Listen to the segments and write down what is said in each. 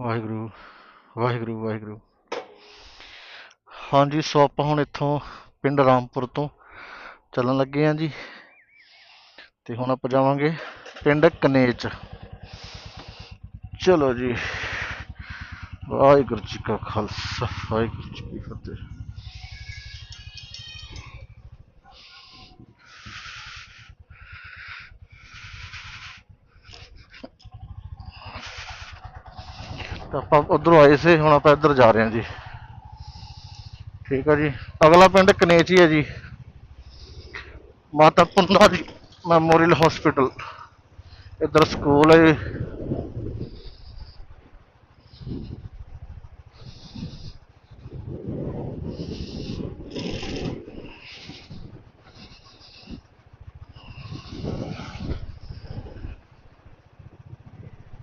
ਵਾਹਿਗੁਰੂ ਵਾਹਿਗੁਰੂ ਵਾਹਿਗੁਰੂ। ਹਾਂਜੀ, ਸੋ ਆਪਾਂ ਹੁਣ ਇੱਥੋਂ ਪਿੰਡ ਰਾਮਪੁਰ ਤੋਂ ਚੱਲਣ ਲੱਗੇ ਆਂ ਜੀ। ਤੇ ਹੁਣ ਆਪਾਂ ਜਾਵਾਂਗੇ ਪਿੰਡ ਕਨੇਚ ਚਲੋ ਜੀ, ਵਾਹਿਗੁਰੂ ਜੀ ਕਾ ਖਾਲਸਾ, ਵਾਹਿਗੁਰੂ ਜੀ ਕੀ ਫਤਿਹ। ਆਪਾਂ ਉਧਰੋਂ ਆਏ ਸੀ, ਹੁਣ ਆਪਾਂ ਇੱਧਰ ਜਾ ਰਹੇ ਹਾਂ ਜੀ। ਠੀਕ ਆ ਜੀ। ਅਗਲਾ ਪਿੰਡ ਕਨੇਚੀ ਹੈ ਜੀ। ਮਾਤਾ ਪੁੰਨਾ ਜੀ, ਮੈਮੋਰੀਅਲ ਹਸਪੀਟਲ। ਇੱਧਰ ਸਕੂਲ ਹੈ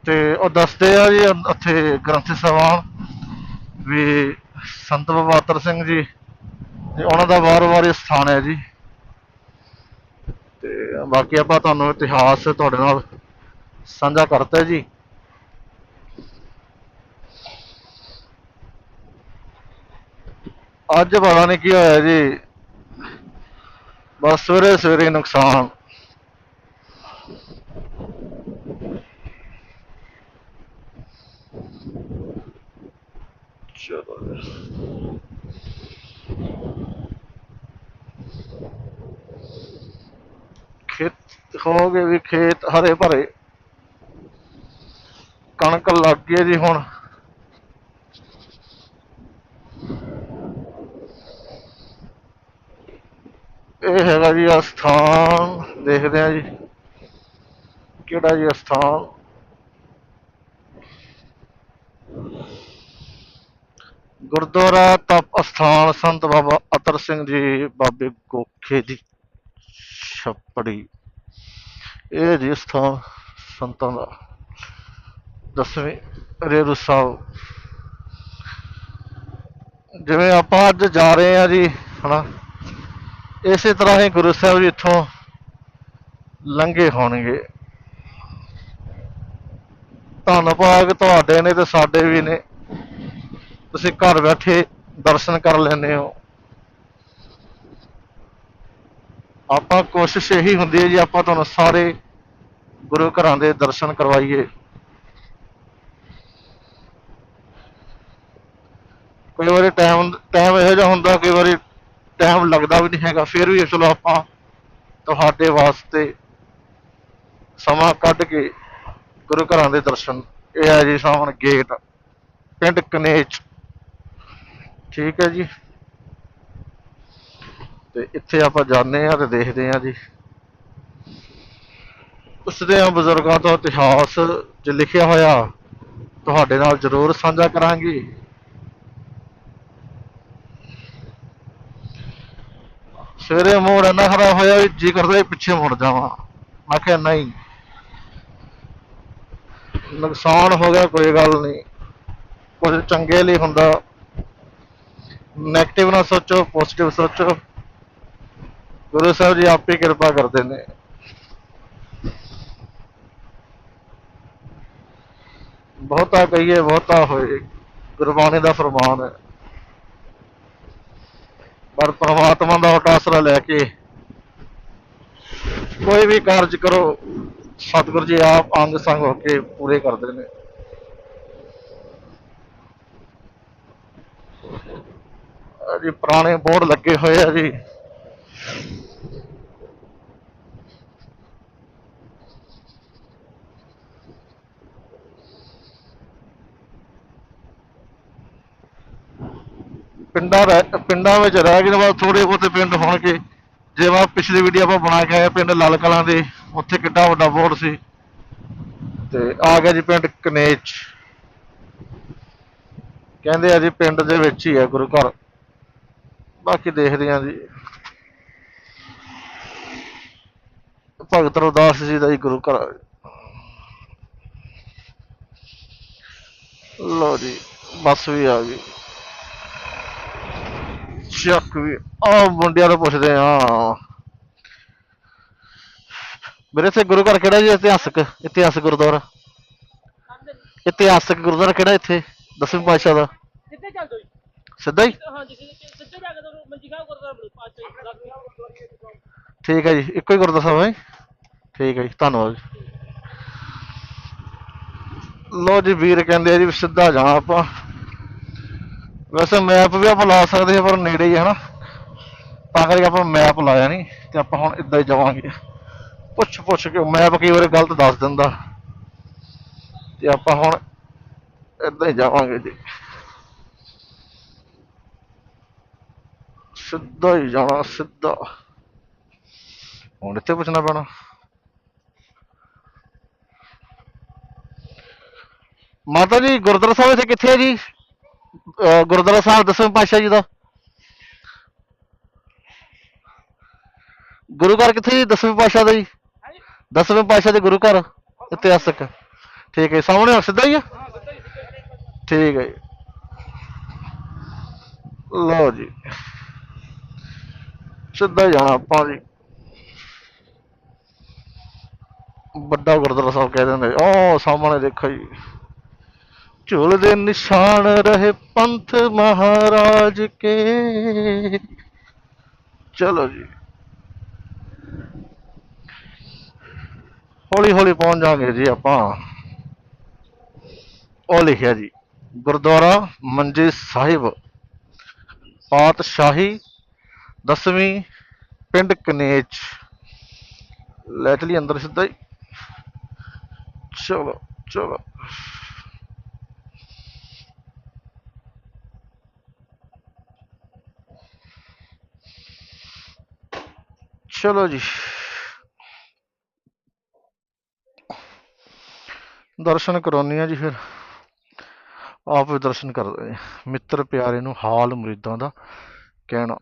ਤੇ ਉਹ ਦੱਸਦੇ ਆ ਜੀ ਉੱਥੇ ਗ੍ਰੰਥੀ ਸਾਹਿਬਾਨ ਵੀ ਸੰਤ ਬਵਾਤਰ ਸਿੰਘ ਜੀ ਤੇ ਉਹਨਾਂ ਦਾ ਵਾਰ-ਵਾਰ ਇਹ ਸਥਾਨ ਹੈ ਜੀ। ਤੇ ਬਾਕੀ ਆਪਾਂ ਤੁਹਾਨੂੰ ਇਤਿਹਾਸ ਤੁਹਾਡੇ ਨਾਲ ਸਾਂਝਾ ਕਰਤਾ ਜੀ। ਅੱਜ ਪਤਾ ਨਹੀਂ ਕੀ ਹੋਇਆ ਜੀ। ਬਸ ਸਵੇਰੇ ਸਵੇਰੇ ਨੁਕਸਾਨ ਚਲੋ ਖੇਤ ਹੋ ਵੀ ਖੇਤ ਹਰੇ ਭਰੇ ਕਣਕ ਲੱਗ ਗਈ ਜੀ ਹੁਣ। ਇਹ ਹੈਗਾ ਜੀ ਅਸਥਾਨ। ਦੇਖਦੇ ਆ ਜੀ। ਕਿਹੜਾ ਜੀ ਅਸਥਾਨ? ਗੁਰਦੁਆਰਾ ਤਪ ਅਸਥਾਨ ਸੰਤ ਬਾਬਾ ਅਤਰ ਸਿੰਘ ਜੀ, ਬਾਬੇ ਗੋਖੇ ਦੀ ਛੱਪੜੀ। ਇਹ ਜੀ ਸਥਾਨ ਸੰਤਾਂ ਦਾ। ਦਸਵੇਂ ਰੇਰੂ ਸਾਹਿਬ। ਜਿਵੇਂ ਆਪਾਂ ਅੱਜ ਜਾ ਰਹੇ ਆ ਜੀ, ਹਨਾ। ਇਸੇ ਤਰ੍ਹਾਂ ਹੀ ਗੁਰੂ ਸਾਹਿਬ ਜੀ ਇੱਥੋਂ ਲੰਘੇ ਹੋਣਗੇ। ਧੰਨ ਭਾਗ ਤੁਹਾਡੇ ਨੇ ਤੇ ਸਾਡੇ ਵੀ ਨੇ। ਤੁਸੀਂ ਘਰ ਬੈਠੇ ਦਰਸ਼ਨ ਕਰ ਲੈਂਦੇ ਹੋ। ਆਪਾਂ ਕੋਸ਼ਿਸ਼ ਇਹੀ ਹੁੰਦੀ ਹੈ ਜੀ, ਆਪਾਂ ਤੁਹਾਨੂੰ ਸਾਰੇ ਗੁਰੂ ਘਰਾਂ ਦੇ ਦਰਸ਼ਨ ਕਰਵਾਈਏ। ਕਈ ਵਾਰੀ ਟਾਈਮ ਟਾਈਮ ਇਹੋ ਜਿਹਾ ਹੁੰਦਾ, ਕਈ ਵਾਰੀ ਟਾਈਮ ਲੱਗਦਾ ਵੀ ਨਹੀਂ ਹੈਗਾ, ਫਿਰ ਵੀ ਚਲੋ ਆਪਾਂ ਤੁਹਾਡੇ ਵਾਸਤੇ ਸਮਾਂ ਕੱਢ ਕੇ ਗੁਰੂ ਘਰਾਂ ਦੇ ਦਰਸ਼ਨ। ਇਹ ਹੈ ਜੀ ਸਾਹਮਣੇ ਗੇਟ, ਪਿੰਡ ਕਨੇਚ ਠੀਕ ਹੈ ਜੀ। ਤੇ ਇੱਥੇ ਆਪਾਂ ਜਾਂਦੇ ਆ ਤੇ ਦੇਖਦੇ ਆ ਜੀ। ਉਸਦੇ ਆ ਬਜ਼ੁਰਗਾਂ ਤੋਂ ਇਤਿਹਾਸ ਚ ਲਿਖਿਆ ਹੋਇਆ, ਤੁਹਾਡੇ ਨਾਲ ਜ਼ਰੂਰ ਸਾਂਝਾ ਕਰਾਂਗੇ। ਸਵੇਰੇ ਮੋੜ ਇੰਨਾ ਖਰਾਬ ਹੋਇਆ ਵੀ ਜੀ ਕਰਦਾ ਪਿੱਛੇ ਮੁੜ ਜਾਵਾਂ। ਮੈਂ ਕਿਹਾ ਨਹੀਂ। ਨੁਕਸਾਨ ਹੋ ਗਿਆ, ਕੋਈ ਗੱਲ ਨਹੀਂ। ਕੁਝ ਚੰਗੇ ਲਈ ਹੁੰਦਾ। ਨੈਗੇਟਿਵ ਨਾ ਸੋਚੋ ਪੋਜ਼ਿਟਿਵ ਸੋਚੋ। ਗੁਰੂ ਸਾਹਿਬ ਜੀ ਆਪੇ ਕਿਰਪਾ ਕਰਦੇ ਨੇ। ਬਹੁਤਾ ਕਹੀਏ, ਬਹੁਤਾ ਹੋਏ। ਗੁਰਬਾਣੀ ਦਾ ਫਰਮਾਨ ਹੈ। ਪਰ ਪ੍ਰਮਾਤਮਾ ਦਾ ਓਟ ਆਸਰਾ ਲੈ ਕੇ ਕੋਈ ਵੀ ਕਾਰਜ ਕਰੋ, ਸਤਿਗੁਰੂ ਜੀ ਆਪ ਅੰਗ ਸੰਗ ਹੋ ਕੇ ਪੂਰੇ ਕਰਦੇ ਨੇ। ਆਹ ਜੀ, ਪੁਰਾਣੇ ਬੋਰਡ ਲੱਗੇ ਹੋਏ ਆ ਜੀ। ਪਿੰਡਾਂ ਰਹਿ- ਪਿੰਡਾਂ ਵਿੱਚ ਰਹਿ ਗਏ ਬਾਅਦ ਥੋੜੇ ਬਹੁਤੇ ਪਿੰਡ ਹੋਣਗੇ। ਜਿਵੇਂ ਆਹ ਪਿਛਲੀ ਵੀਡੀਓ ਆਪਾਂ ਬਣਾ ਕੇ ਆਏ ਪਿੰਡ ਲਾਲ ਕਲਾਂ ਦੇ, ਉੱਥੇ ਕਿੱਡਾ ਵੱਡਾ ਬੋਰਡ ਸੀ। ਤੇ ਆ ਗਿਆ ਜੀ ਪਿੰਡ ਕਨੇਚ ਕਹਿੰਦੇ ਆ ਜੀ ਪਿੰਡ ਦੇ ਵਿੱਚ ਹੀ ਹੈ ਗੁਰੂ ਘਰ। ਬਾਕੀ ਦੇਖਦੇ ਆ ਜੀ। ਭਗਤ ਰਵਿਦਾਸ ਜੀ ਦਾ ਹੀ ਗੁਰੂ ਘਰ ਆ। ਲਓ ਜੀ ਬੱਸ ਵੀ ਆ ਗਈ। ਚੱਕ ਵੀ ਆ ਮੁੰਡਿਆਂ ਨੂੰ ਪੁੱਛਦੇ ਆ। ਮੇਰੇ ਇੱਥੇ ਗੁਰੂ ਘਰ ਕਿਹੜਾ ਜੀ ਇਤਿਹਾਸਕ ਇਤਿਹਾਸਕ ਗੁਰਦੁਆਰਾ? ਇਤਿਹਾਸਕ ਗੁਰਦੁਆਰਾ ਕਿਹੜਾ ਇੱਥੇ? ਦਸਵੇਂ ਪਾਤਸ਼ਾਹ ਦਾ। ਸਿੱਧੇ ਚੱਲ ਦੋ ਜੀ। ਸਿੱਧਾ ਹੀ? ਜਾ ਠੀਕ ਹੈ ਜੀ, ਇੱਕੋ ਹੀ ਗੁਰਦੁਆਰਾ ਸਾਹਿਬ ਹੈ ਠੀਕ ਹੈ ਜੀ, ਧੰਨਵਾਦ ਲੋ ਜੀ, ਵੀਰ ਕਹਿੰਦੇ ਆ ਜੀ ਸਿੱਧਾ ਜਾਣਾ ਆਪਾਂ। ਵੈਸੇ ਮੈਪ ਵੀ ਆਪਾਂ ਲਾ ਸਕਦੇ ਆ ਪਰ ਨੇੜੇ ਹੀ ਹੈ ਨਾ। ਤਾਂ ਕਰਕੇ ਆਪਾਂ ਮੈਪ ਲਾਇਆ ਨਹੀਂ ਤੇ ਆਪਾਂ ਹੁਣ ਇੱਦਾਂ ਹੀ ਜਾਵਾਂਗੇ। ਪੁੱਛ ਪੁੱਛ ਕੇ ਮੈਪ ਕਈ ਵਾਰ ਗਲਤ ਦੱਸ ਦਿੰਦਾ। ਤੇ ਆਪਾਂ ਹੁਣ ਇੱਦਾਂ ਹੀ ਜਾਵਾਂਗੇ ਜੀ। ਸਿੱਧਾ ਹੀ ਜਾਣਾ ਸਿੱਧਾ। ਹੁਣ ਇੱਥੇ ਪੁੱਛਣਾ ਪੈਣਾ। ਮਾਤਾ ਜੀ ਗੁਰਦੁਆਰਾ ਸਾਹਿਬ ਇੱਥੇ ਕਿੱਥੇ ਹੈ ਜੀ? ਗੁਰਦੁਆਰਾ ਸਾਹਿਬ ਦਸਵੇਂ ਪਾਤਸ਼ਾਹ ਜੀ ਦਾ। ਗੁਰੂ ਘਰ ਕਿੱਥੇ ਜੀ? ਦਸਵੇਂ ਪਾਤਸ਼ਾਹ ਦਾ ਜੀ। ਦਸਵੇਂ ਪਾਤਸ਼ਾਹ ਦੇ ਗੁਰੂ ਘਰ ਇਤਿਹਾਸਕ। ਠੀਕ ਹੈ ਸਾਹਮਣੇ ਆ, ਸਿੱਧਾ ਹੀ ਆ? ਠੀਕ ਹੈ ਜੀ। ਲਓ ਜੀ। ਸਿੱਧਾ ਜਾਣਾ ਆਪਾਂ ਜੀ ਵੱਡਾ ਗੁਰਦੁਆਰਾ ਸਾਹਿਬ ਕਹਿ ਦਿੰਦੇ। ਉਹ ਸਾਹਮਣੇ ਦੇਖੋ ਜੀ। ਝੋਲ ਦੇ ਨਿਸ਼ਾਨ ਰਹੇ ਪੰਥ ਮਹਾਰਾਜ ਕੇ। ਚਲੋ ਜੀ। ਹੌਲੀ ਹੌਲੀ ਪਹੁੰਚ ਜਾਵਾਂਗੇ ਜੀ ਆਪਾਂ। ਉਹ ਲਿਖਿਆ ਜੀ, ਗੁਰਦੁਆਰਾ ਮੰਜੇ ਸਾਹਿਬ, ਪਾਤਸ਼ਾਹੀ ਦਸਵੀਂ ਪਿੰਡ ਕਨੇਚ ਲੈ ਚਲੀ ਅੰਦਰ ਸਿੱਧਾ ਹੀ। ਚਲੋ ਚਲੋ। ਚਲੋ ਜੀ। ਦਰਸ਼ਨ ਕਰਾਉਣੀ ਆ ਜੀ ਫਿਰ। ਆਪ ਦਰਸ਼ਨ ਕਰਦੇ ਆ ਮਿੱਤਰ ਪਿਆਰੇ ਨੂੰ ਹਾਲ ਮੁਰੀਦਾਂ ਦਾ ਕਹਿਣਾ।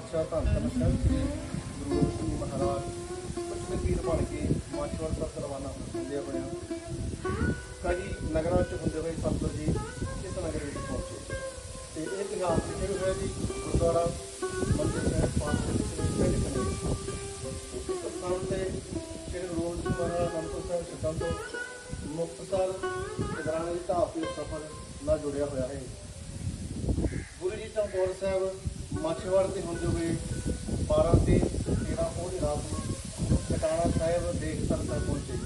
ਪਾਤਸ਼ਾਹ ਧੰਨ ਧੰਨ ਸਾਹਿਬ ਸ੍ਰੀ ਗੁਰੂ ਗੋਬਿੰਦ ਸਿੰਘ ਮਹਾਰਾਜ, ਪਛਮੇ ਪੀਰ ਬਣ ਕੇ ਮਾਚਵਰ ਤੱਕ ਰਵਾਨਾ ਹੁੰਦੇ ਬਣਿਆ। ਕਈ ਨਗਰਾਂ ਚ ਹੁੰਦੇ ਹੋਏ ਸਤਿਗੁਰ ਜੀ ਇਸ ਨਗਰ ਵਿੱਚ ਪਹੁੰਚੇ। ਤੇ ਇਹ ਇਤਿਹਾਸ ਲਿਖਿਆ ਹੋਇਆ ਜੀ, ਗੁਰਦੁਆਰਾ ਮੰਦਿਰ ਸਾਹਿਬ ਪਾਤਸ਼ਾਹ ਜੀ ਪਿੰਡ ਸਥਾਨ ਤੇ ਸ਼੍ਰੀ ਗੁਰੂ ਗੋਬਿੰਦ ਅਨੰਦਪੁਰ ਸਾਹਿਬ ਸਿੱਧਾਂ ਤੋਂ ਮੁਕਤਸਰ ਜਗਰਾਣੇ ਦੀ ਢਾਬ ਦੇ ਸਫ਼ਰ ਨਾਲ ਜੁੜਿਆ ਹੋਇਆ ਹੈ। ਗੁਰੂ ਜੀ ਚਮਕੌਰ ਸਾਹਿਬ ਮਾਛੇਵਾੜ ਤੇ ਹੁੰਦੇ ਹੋਏ 12 ਤੇ 13 ਪੋਹ ਦੀ ਰਾਤ ਨੂੰ ਕਟਾਣਾ ਸਾਹਿਬ ਦੇਖਸਰ ਤੱਕ ਪਹੁੰਚੇ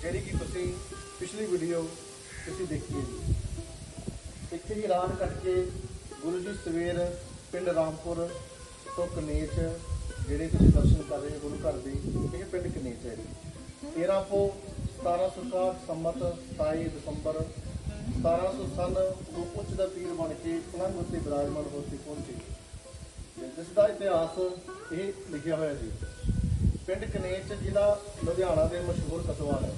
ਜਿਹੜੀ ਕਿ ਤੁਸੀਂ ਪਿਛਲੀ ਵੀਡੀਓ ਤੁਸੀਂ ਦੇਖੀ ਹੈ ਜੀ। ਇੱਥੇ ਹੀ ਰਾਤ ਕੱਟ ਕੇ ਗੁਰੂ ਜੀ ਸਵੇਰ ਪਿੰਡ ਰਾਮਪੁਰ ਤੋਂ ਕਨੇਚ ਜਿਹੜੇ ਤੁਸੀਂ ਦਰਸ਼ਨ ਕਰ ਰਹੇ ਹੋ ਗੁਰੂ ਘਰ ਦੇ, ਇਹ ਪਿੰਡ ਕਨੇਚ ਹੈ ਜੀ। 13 ਪੋ 1761 ਸੰਮਤ 27 ਦਸੰਬਰ 1700 ਸਨ ਤੋਂ ਉੱਚ ਦਾ ਪੀਰ ਬਣ ਕੇ ਪਲੰਗ ਉੱਤੇ ਬਿਰਾਜਮਾਨ ਹੋ ਕੇ ਪਹੁੰਚੇ। ਜਿਸ ਦਾ ਇਤਿਹਾਸ ਇਹ ਲਿਖਿਆ ਹੋਇਆ ਜੀ ਪਿੰਡ ਕਨੇਚ ਜ਼ਿਲ੍ਹਾ ਲੁਧਿਆਣਾ ਦੇ ਮਸ਼ਹੂਰ ਕਸਬਾ ਹੈ।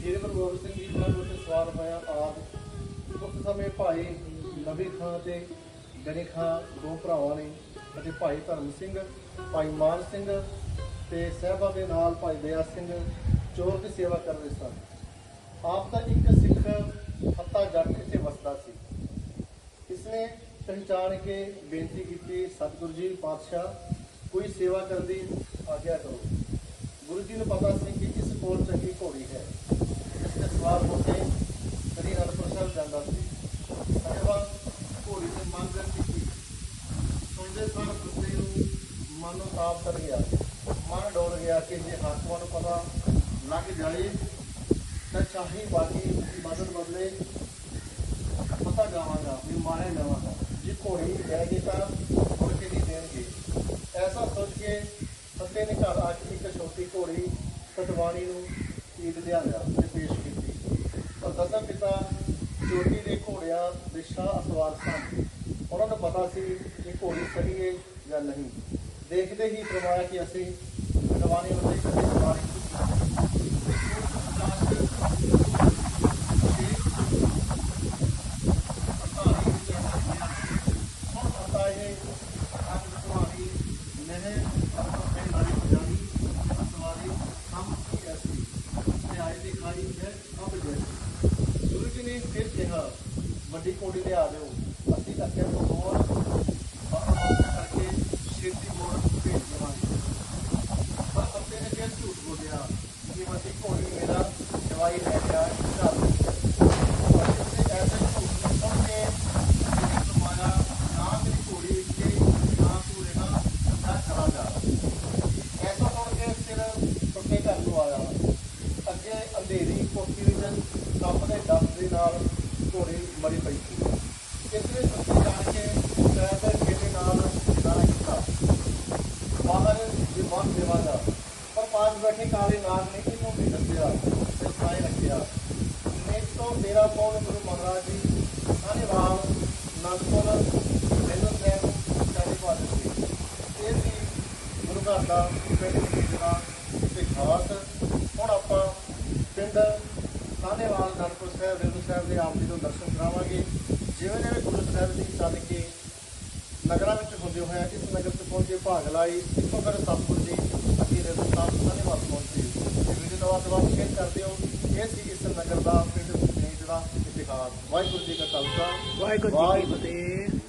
ਸ਼੍ਰੀ ਗੁਰੂ ਗੋਬਿੰਦ ਸਿੰਘ ਜੀ ਪਲੰਗ ਉੱਤੇ ਸਵਾਰ ਹੋਇਆ ਆਦ। ਉਸ ਸਮੇਂ ਭਾਈ ਨਬੀ ਖਾਂ ਤੇ ਗਨੀ ਖਾਂ ਦੋ ਭਰਾਵਾਂ ਨੇ ਅਤੇ ਭਾਈ ਧਰਮ ਸਿੰਘ, ਭਾਈ ਮਾਨ ਸਿੰਘ ਤੇ ਸਹਿਬਾ ਦੇ ਨਾਲ ਭਾਈ ਦਇਆ ਸਿੰਘ ਚੋਰ ਦੀ ਸੇਵਾ ਕਰ ਰਹੇ ਸਨ। ਆਪ ਦਾ ਇੱਕ ਸਿੱਖ ਹੱਤਾ ਜੱਟ ਇੱਥੇ ਵਸਦਾ ਸੀ। ਇਸਨੇ ਪਹਿਚਾਣ ਕੇ ਬੇਨਤੀ ਕੀਤੀ, ਸਤਿਗੁਰੂ ਜੀ ਪਾਤਸ਼ਾਹ, ਕੋਈ ਸੇਵਾ ਕਰਨ ਦੀ ਆਗਿਆ ਕਰੋ। ਗੁਰੂ ਜੀ ਨੂੰ ਪਤਾ ਸੀ ਕਿ ਇਸ ਕੋਲ ਚੰਗੀ ਘੋੜੀ ਹੈ। ਇਸ ਤੇ ਸਵਾਰ ਹੋ ਕੇ ਸ੍ਰੀ ਅਨੰਦਪੁਰ ਸਾਹਿਬ ਜਾਂਦਾ ਸੀ। ਸਹਿਬਾ ਘੋੜੀ ਤੇ ਮੰਗ ਕੀਤੀ। ਸੁਣਦੇ ਸਾਰ ਕੁੱਤੇ ਨੂੰ ਮਨ ਨੂੰ ਤਾਪ ਕਰ ਗਿਆ। ਮਨ ਡੋਲ ਗਿਆ ਕਿ ਜੇ ਹਾਕਮਾਂ ਨੂੰ ਪਤਾ ਲੱਗ ਜਾਏ, ਤਾਂ ਚਾਹੀ ਬਾਕੀ ਮਦਦ ਬਦਲੇ ਪਤਾ ਜਾਵਾਂਗਾ ਵੀ ਮਾਰੇ ਜਾਵਾਂਗਾ ਜੇ ਘੋੜੀ ਲੈ ਤਾਂ ਮੁੜ ਕੇ ਨਹੀਂ ਦੇਣਗੇ ਐਸਾ ਸੋਚ ਕੇ ਸੱਤੇ ਨੇ ਘਰ ਆ ਕੇ ਇੱਕ ਛੋਟੀ ਘੋੜੀ ਸਤਵਾਣੀ ਨੂੰ ਈਦ ਲਿਆ ਤੇ ਪੇਸ਼ ਕੀਤੀ। ਪਰ ਦਸਮ ਪਿਤਾ ਚੋਟੀ ਦੇ ਘੋੜਿਆਂ ਦੇ ਸ਼ਾਹ ਅਸਵਾਰ ਸਨ। ਉਹਨਾਂ ਨੂੰ ਪਤਾ ਸੀ ਕਿ ਘੋੜੀ ਸਹੀ ਹੈ ਜਾਂ ਨਹੀਂ। ਦੇਖਦੇ ਹੀ ਫਰਮਾਇਆ ਕਿ ਅਸੀਂ ਸਤਵਾਣੀ ਉੱਤੇ ਕਦੇ ਸਵਾਰੀ ਹੁਣ ਪਤਾ ਇਹ ਅੱਜ ਤੁਹਾਡੀ ਨਹਿ ਆਪਣੇ ਨਾਲੀ ਜਾਣੀ ਸਵਾਰੀ ਹਮ ਕੀ ਐਸੀ ਤੇ ਆਏ ਦੀ ਖਾਈ ਹੈ ਅਬ ਜੈਸੀ ਗੁਰੂ ਜੀ ਨੇ ਫਿਰ ਕਿਹਾ ਵੱਡੀ ਕੋੜੀ ਲਿਆ ਦਿਓ ਅਸੀਂ ਅੱਗੇ ਤੋਂ ਹੋਰ ਬਾਹਰ ਕਰਕੇ ਛੇਤੀ ਮੋੜ ਭੇਜ ਦੇਵਾਂਗੇ ਪਰ ਅੱਤੇ ਨੇ ਫਿਰ ਝੂਠ ਬੋਲਿਆ ਕਿ ਵੱਡੀ ਕੋੜੀ ਮੇਰਾ ਜਵਾਈ ਲੈ ਗਿਆ ਘਰ ਪਰ ਇਸਨੇ ਐਸੇ ਝੂਠ ਨੂੰ ਸੁਣ ਕੇ ਜਿਹੜੀ ਕਮਾਇਆ ਨਾ ਮੇਰੀ ਘੋੜੀ ਇੱਥੇ ਨਾ ਤੂੰ ਰਹਿਣਾ ਨਾ ਚਲਾ ਜਾ ਐਸਾ ਸੁਣ ਕੇ ਫਿਰ ਟੁੱਟੇ ਘਰ ਨੂੰ ਆਇਆ ਅੱਗੇ ਅੰਧੇਰੀ ਕੋਠੀ ਵਿੱਚ ਕੰਮ ਦੇ ਡਰ ਦੇ ਨਾਲ ਘੋੜੀ ਮਰੀ ਪਈ ਜਾਣ ਕੇ ਪੈਰ ਦੇ ਖੇਡੇ ਨਾਲ ਇਸ਼ਾਰਾ ਕੀਤਾ। ਬਾਹਰ ਵਿਮਾਨ ਦੇਵਾਂਗਾ ਪਰ ਪਾਸ ਬੈਠੇ ਕਾਲੇ ਨਾਗ ਨੇ ਇਹਨੂੰ ਵੀ ਦੱਸਿਆ ਤੇ ਸਾਇ ਰੱਖਿਆ। ਨੇਕ ਤੋਂ ਮੇਰਾ ਕੌਣ ਗੁਰੂ ਮਹਾਰਾਜ ਜੀ ਧੰਨਵਾਦ ਨੰਦਪੁਰ, ਮੈਨੂੰ ਸੈਨ ਚਾਹੇ ਬਾਤ ਸੀ ਇਹ ਸੀ ਗੁਰੂ ਘਰ ਦਾ ਪਿੰਡ ਜਿਹੜਾ ਤੇ ਖਾਸ। ਹੁਣ ਆਪਾਂ ਪਿੰਡ ਸਾਹਨੇਵਾਲ ਨੰਦਪੁਰ ਸਾਹਿਬ ਰੇਣੂ ਸਾਹਿਬ ਦੇ ਆਪ ਜੀ ਨੂੰ ਦਰਸ਼ਨ ਕਰਾਵਾਂਗੇ। ਜਿਵੇਂ ਜਿਵੇਂ ਗੁਰੂ ਸਾਹਿਬ ਚੱਲ ਕੇ ਨਗਰਾਂ ਵਿੱਚ ਹੁੰਦੇ ਹੋਇਆ ਇਸ ਨਗਰ 'ਚ ਪਹੁੰਚੇ ਭਾਗ ਲਾਈ ਇੱਥੋਂ ਫਿਰ ਸਤਿਗੁਰ ਜੀ ਅੱਗੇ ਰੇਣੂ ਸਾਹਿਬ ਸਾਹਨੇਵਾਲ ਪਹੁੰਚੇ। ਇਹ ਵੀਡੀਓ ਦਾ ਵਾਰ ਸ਼ੇਅਰ ਕਰਦੇ ਹੋ ਇਹ ਸੀ ਇਸ ਨਗਰ ਦਾ ਪਿੰਡ ਦੇ ਜਿਹੜਾ ਇਤਿਹਾਸ। ਵਾਹਿਗੁਰੂ ਜੀ ਕਾ ਖਾਲਸਾ। ਵਾਹਿਗੁਰੂ ਜੀ ਕੀ ਫਤਿਹ।